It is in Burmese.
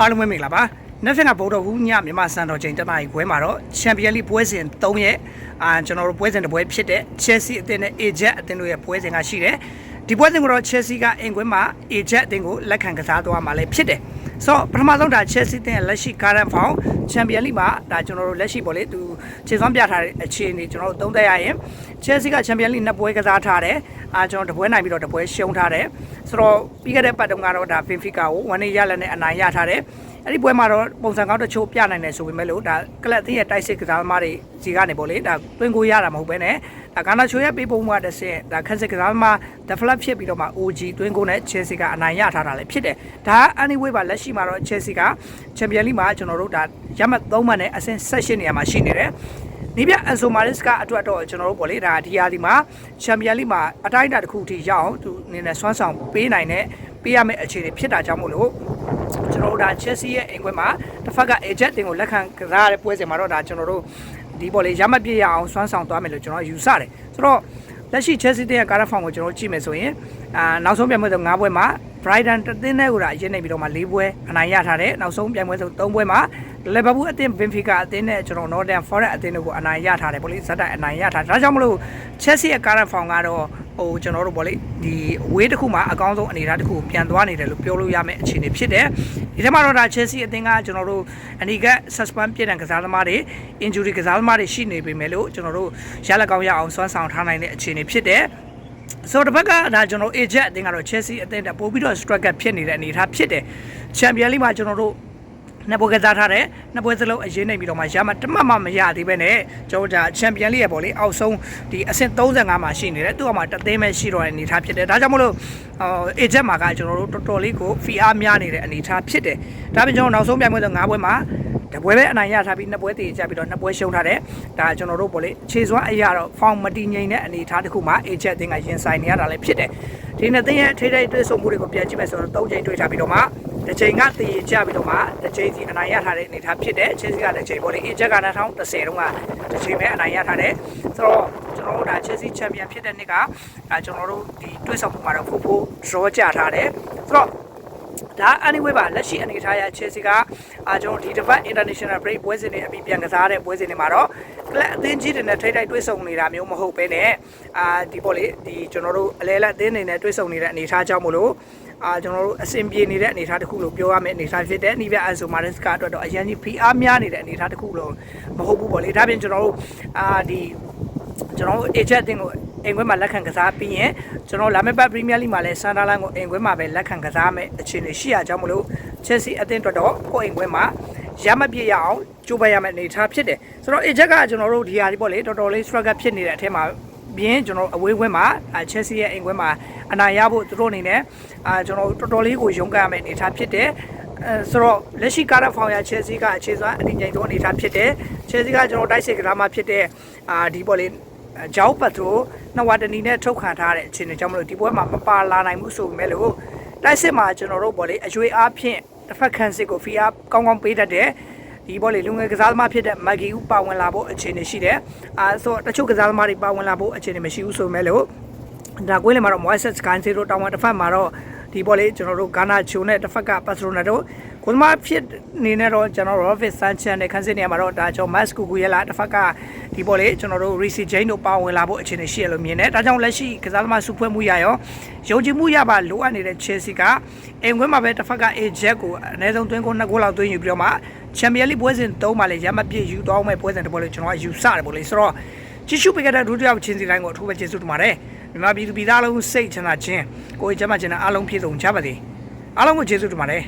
အားလုံးပဲမင်္ဂလာပါနောက်ထပ်ကဗုဒ္ဓဟူးညမြန်မာစံတော်ချိန်တနားရီခွဲမှာတော့ချန်ပီယံလိပွဲစဉ်3ရက်အာကျွန်တော်တို့ပွဲစဉ်တစ်ပွဲဖြစ်တဲ့ Chelsea အသင်းနဲ့ Ajax အသင်းတို့ရဲ့ပွဲစဉ်ကရှိတယ်ဒီပွဲစဉ်ကိုတော့ Chelsea ကအင်ကွင်းမှာ Ajax အသင်းကိုလက်ခံကစားသွားမှာလည်းဖြစ်တယ်ဆိုတော့ပထမဆုံးဒါ Chelsea အသင်းရဲ့လက်ရှိ current form ချန်ပီယံလိမှာဒါကျွန်တော်တို့လက်ရှိပေါ့လေသူခြေစွမ်းပြထားတဲ့အခြေအနေကျွန်တော်တို့သုံးသပ်ရရင် Chelsea ကချန်ပီယံလိနှစ်ပွဲကစားထားတယ် အာကျွန်တော်တပွဲနိုင်ပြီးတော့တပွဲရှုံးထားတယ်ဆိုတော့ပြီးခဲ့တဲ့ပတ်တုန်းကတော့ဒါ Benfica ကို1နေရလက်နဲ့အနိုင်ရထားတယ်အဲ့ဒီပွဲမှာတော့ပုံစံကောင်းတချို့ပြနိုင်တယ်ဆိုပေမဲ့လို့ဒါကလပ်သင်းရဲ့တိုက်စစ်ကစားသမားတွေစီကနေပေါ့လေဒါတွင်းကိုရတာမဟုတ်ဘဲနဲ့ဒါကာနာချိုရဲ့ပေးပုံကတစ်ဆင့်ဒါခက်စစ်ကစားသမား develop ဖြစ်ပြီးတော့မှ OG တွင်းကိုနဲ့ Chelsea ကအနိုင်ရထားတာလည်းဖြစ်တယ်ဒါ anyway ပါလက်ရှိမှာတော့ Chelsea က Champions League မှာကျွန်တော်တို့ဒါရမှတ်3မှတ်နဲ့အဆင့်16နေရာမှာရှိနေတယ် ဒီပြအဆိုမာရစ်ကအတွက်တော့ကျွန်တော်တို့ပေါ့လေဒါဒီယာဒီမှာချန်ပီယံလိမှာအတိုင်းအတာတစ်ခုထိရအောင်သူအနေနဲ့စွမ်းဆောင်ပေးနိုင်တဲ့ပေးရမယ့်အခြေအနေဖြစ်တာကြောင့်မို့လို့ကျွန်တော်တို့ဒါ Chelsea ရဲ့အိမ်ခွဲမှာတစ်ဖက်က Ajax တင်ကိုလက်ခံကစားရတဲ့ပွဲစဉ်မှာတော့ဒါကျွန်တော်တို့ဒီပေါ့လေရမတ်ပြည့်ရအောင်စွမ်းဆောင်သွားမယ်လို့ကျွန်တော်ယူဆတယ်ဆိုတော့လက်ရှိ Chelsea တင်ရဲ့ကားဖောင်ကိုကျွန်တော်ကြည့်မယ်ဆိုရင်အာနောက်ဆုံးပြိုင်ပွဲဆို၅ပွဲမှာ Brighton တသင်းနဲ့ကိုဒါရင်းနေပြီးတော့မှ၄ပွဲအနိုင်ရထားတယ်နောက်ဆုံးပြိုင်ပွဲဆို၃ပွဲမှာ Liverpool အသင်း Benfica အသင်းနဲ့ကျွန်တော် Northern Forest အသင်းတို့ကိုအနိုင်ရထားတယ်ပေါ့လေဇက်တိုင်အနိုင်ရထားဒါကြောင့်မလို့ Chelsea ရဲ့ current form ကတော့ဟိုကျွန်တော်တို့ပေါ့လေဒီဝေးတစ်ခုမှာအကောင်းဆုံးအနေအထားတစ်ခုပြန်သွားနေတယ်လို့ပြောလို့ရမယ့်အခြေအနေဖြစ်တယ်ဒီထဲမှာတော့ဒါ Chelsea အသင်းကကျွန်တော်တို့အနီက suspend ပြည့်တဲ့ကစားသမားတွေ injury ကစားသမားတွေရှိနေပေမဲ့လို့ကျွန်တော်တို့ရလက်ကောင်းရအောင်စွမ်းဆောင်ထားနိုင်တဲ့အခြေအနေဖြစ်တယ် ဆိုတော့တစ်ဖက်ကဒါကျွန်တော် Ajax အသင်းကတော့ Chelsea အသင်းတက်ပို့ပြီးတော့ struggle ဖြစ်နေတဲ့အနေအထားဖြစ်တယ် Champions League မှာကျွန်တော်တို့နှစ်ပွဲကစားထားတယ်နှစ်ပွဲစလုံးအရေးနေပြီးတော့မှရမတမတ်မှမရသေးပဲနဲ့ကျွန်တော်တို့ချန်ပီယံလိရဲ့ပေါ့လေအောက်ဆုံးဒီအဆင့်35မှာရှိနေတယ်သူ့အမှာတသိမ်းပဲရှိတော့တဲ့အနေအထားဖြစ်တယ်ဒါကြောင့်မလို့အေဂျက်မှာကကျွန်တော်တို့တော်တော်လေးကိုဖီအားများနေတဲ့အနေအထားဖြစ်တယ်ဒါပြင်ကျွန်တော်နောက်ဆုံးပြိုင်ပွဲဆို9ပွဲမှာ တပွဲပဲအနိုင်ရထားပြီးနှစ်ပွဲတည်ကြပြီးတော့နှစ်ပွဲရှုံးထားတယ်ဒါကျွန်တော်တို့ပေါ့လေခြေစွမ်းအရာတော့ဖောင်မတီငိမ့်တဲ့အနေအထားတစ်ခုမှာအေဂျက်အသင်းကရင်ဆိုင်နေရတာလည်းဖြစ်တယ်ဒီနှစ်သင်းရဲ့ထိထိတွေ့ဆုံမှုတွေကိုပြန်ကြည့်မယ်ဆိုတော့၃ချိန်တွေ့ထားပြီးတော့မှတစ်ချိန်ကတည်ကြပြီးတော့မှတစ်ချိန်စီအနိုင်ရထားတဲ့အနေအထားဖြစ်တယ်ချေစီကတစ်ချိန်ပေါ့လေအေဂျက်က2010တုန်းကတစ်ချိန်ပဲအနိုင်ရထားတယ်ဆိုတော့ကျွန်တော်တို့ဒါချေစီချန်ပီယံဖြစ်တဲ့နှစ်ကအဲကျွန်တော်တို့ဒီတွေ့ဆုံမှုမှာတော့ဖိုးဖိုး draw ကြထားတယ်ဆိုတော့ ဒါ anyway ပါလက်ရှိအနေထားရ Chelsea ကအာကျွန်တော်ဒီတစ်ပတ် international break ပွဲစဉ်တွေအပြီးပြန်ကစားတဲ့ပွဲစဉ်တွေမှာတော့ကလပ်အသင်းကြီးတွေနဲ့ထိတိုက်တွေ့ဆုံနေတာမျိုးမဟုတ်ဘဲနဲ့အာဒီပေါ့လေဒီကျွန်တော်တို့အလဲလက်အသင်းတွေနဲ့တွေ့ဆုံနေတဲ့အနေထားကြောင့်မို့လို့အာကျွန်တော်တို့အဆင်ပြေနေတဲ့အနေအထားတစ်ခုလို့ပြောရမယ့်အနေအထားဖြစ်တဲ့နီးပြအန်ဆိုမာရစ်ကအတွက်တော့အရင်ကြီးဖိအားများနေတဲ့အနေအထားတစ်ခုလို့မဟုတ်ဘူးပေါ့လေဒါပြင်ကျွန်တော်တို့အာဒီကျွန်တော်တို့ agent တင်ကို အိမ်ခွဲမှာလက်ခံကစားပြီးရင်ကျွန်တော်လာမယ့်ပတ်ပရီးမီးယားလိမှာလည်းဆန်ဒါလိုင်းကိုအိမ်ခွဲမှာပဲလက်ခံကစားမယ်အခြေအနေရှိရကြောင်းမလို့ Chelsea အသင်းအတွက်တော့ကိုအိမ်ခွဲမှာရမပြည့်ရအောင်ကြိုးပမ်းရမယ့်အနေအထားဖြစ်တယ်ဆိုတော့ agent ကကျွန်တော်တို့ဒီဟာဒီပေါ့လေတော်တော်လေး struggle ဖြစ်နေတဲ့အထက်မှာပြင်းကျွန်တော်အဝေးခွဲမှာ Chelsea ရဲ့အိမ်ခွဲမှာအနိုင်ရဖို့သူတို့အနေနဲ့အာကျွန်တော်တော်တော်လေးကိုရုန်းကန်ရမယ့်အနေအထားဖြစ်တယ်အဲဆိုတော့လက်ရှိကားရဖောင်ရ Chelsea ကအခြေစွမ်းအတင်းကျိန်ဆုံးအနေအထားဖြစ်တယ် Chelsea ကကျွန်တော်တိုက်စစ်ကစားမှဖြစ်တဲ့အာဒီပေါ့လေဂျောက်ပတ်တို့နှစ်ဝါတနီနဲ့ထုတ်ခံထားတဲ့အခြေအနေကြောင့်မလို့ဒီပွဲမှာမပါလာနိုင်ဘူးဆိုပေမဲ့လို့တိုက်စစ်မှာကျွန်တော်တို့ပေါ့လေအရွေအားဖြင့်တစ်ဖက်ခန်းစစ်ကိုဖီအားကောင်းကောင်းပေးတတ်တယ်ဒီဘောလေလူငယ်ကစားသမားဖြစ်တဲ့မဂီဦးပါဝင်လာဖို့အခြေအနေရှိတယ်။အဲဆိုတချို့ကစားသမားတွေပါဝင်လာဖို့အခြေအနေမရှိဘူးဆိုမဲ့လို့ဒါကွေးလေမှာတော့ Moises Ganse တို့တောင်းဝတစ်ဖက်မှာတော့ ဒီဘောလေကျွန်တော်တို့ဂါနာချိုနဲ့တစ်ဖက်ကပါစရိုနာတို့ကိုသမားဖြစ်နေနဲ့တော့ကျွန်တော် Robert Sanchez နဲ့ခန်းစစ်နေမှာတော့ဒါကျွန်တော် Mas Cucurella တစ်ဖက်ကဒီဘောလေကျွန်တော်တို့ Reece James တို့ပါဝင်လာဖို့အခြေအနေရှိရလို့မြင်တယ်။ဒါကြောင့်လက်ရှိကစားသမားစုဖွဲ့မှုရရောယုံကြည်မှုရပါလိုအပ်နေတဲ့ Chelsea ကအိမ်ခွဲမှာပဲတစ်ဖက်က Ajax ကိုအနည်းဆုံးသွင်းကို2ဂိုးလောက်သွင်းယူပြီးတော့မှချန်ပီယံလိပွဲစဉ်3မှာလည်းရမပြည့်ယူသွားအောင်မဲ့ပွဲစဉ်တစ်ပွဲလို့ကျွန်တော်ကယူဆတယ်ပေါ့လေဆိုတော့ ကြည့်ရှုပေးခဲ့တဲ့ဒုတိယချင်းစီတိုင်းကိုအထူးပဲကျေးဇူးတင်ပါတယ်မြန်မာပြည်သူပြည်သားလုံးစိတ်ချမ်းသာခြင်းကိုယ်ကျမ်းမာခြင်းနဲ့အားလုံးပြည့်စုံကြပါစေအားလုံးကိုကျေးဇူးတင်ပါတယ်